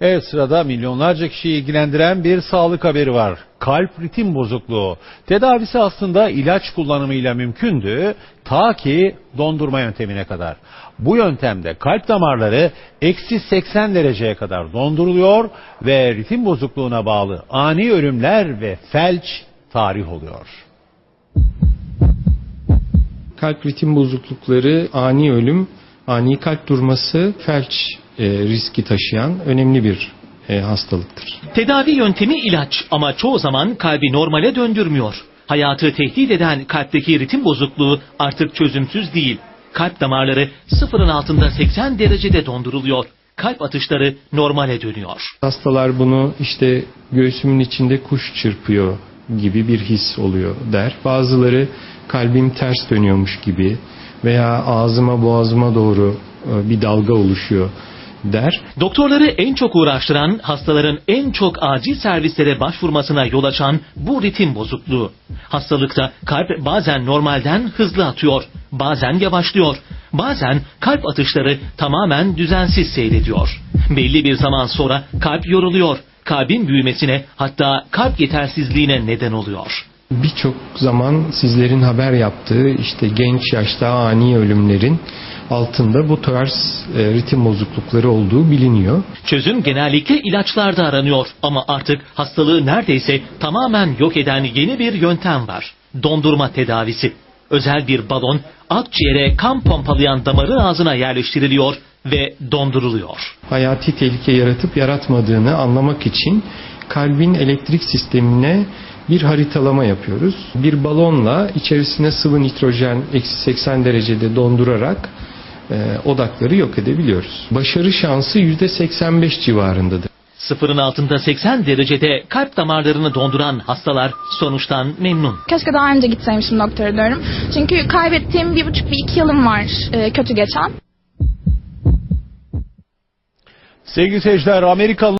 Evet sırada milyonlarca kişiyi ilgilendiren bir sağlık haberi var. Kalp ritim bozukluğu. Tedavisi aslında ilaç kullanımıyla mümkündü ta ki dondurma yöntemine kadar. Bu yöntemde kalp damarları eksi 80 dereceye kadar donduruluyor ve ritim bozukluğuna bağlı ani ölümler ve felç tarih oluyor. Kalp ritim bozuklukları, ani ölüm, ani kalp durması, felç e, riski taşıyan önemli bir e, hastalıktır. Tedavi yöntemi ilaç ama çoğu zaman kalbi normale döndürmüyor. Hayatı tehdit eden kalpteki ritim bozukluğu artık çözümsüz değil. Kalp damarları sıfırın altında 80 derecede donduruluyor. Kalp atışları normale dönüyor. Hastalar bunu işte göğsümün içinde kuş çırpıyor gibi bir his oluyor der. Bazıları kalbim ters dönüyormuş gibi veya ağzıma boğazıma doğru e, bir dalga oluşuyor der. Doktorları en çok uğraştıran, hastaların en çok acil servislere başvurmasına yol açan bu ritim bozukluğu. Hastalıkta kalp bazen normalden hızlı atıyor, bazen yavaşlıyor, bazen kalp atışları tamamen düzensiz seyrediyor. Belli bir zaman sonra kalp yoruluyor, kalbin büyümesine hatta kalp yetersizliğine neden oluyor. Birçok zaman sizlerin haber yaptığı işte genç yaşta ani ölümlerin altında bu tarz e, ritim bozuklukları olduğu biliniyor. Çözüm genellikle ilaçlarda aranıyor ama artık hastalığı neredeyse tamamen yok eden yeni bir yöntem var. Dondurma tedavisi. Özel bir balon akciğere kan pompalayan damarı ağzına yerleştiriliyor ve donduruluyor. Hayati tehlike yaratıp yaratmadığını anlamak için kalbin elektrik sistemine bir haritalama yapıyoruz. Bir balonla içerisine sıvı nitrojen eksi 80 derecede dondurarak e, odakları yok edebiliyoruz. Başarı şansı %85 civarındadır. Sıfırın altında 80 derecede kalp damarlarını donduran hastalar sonuçtan memnun. Keşke daha önce gitseymişim doktora diyorum. Çünkü kaybettiğim bir buçuk bir iki yılım var e, kötü geçen. Sevgili seyirciler Amerikalı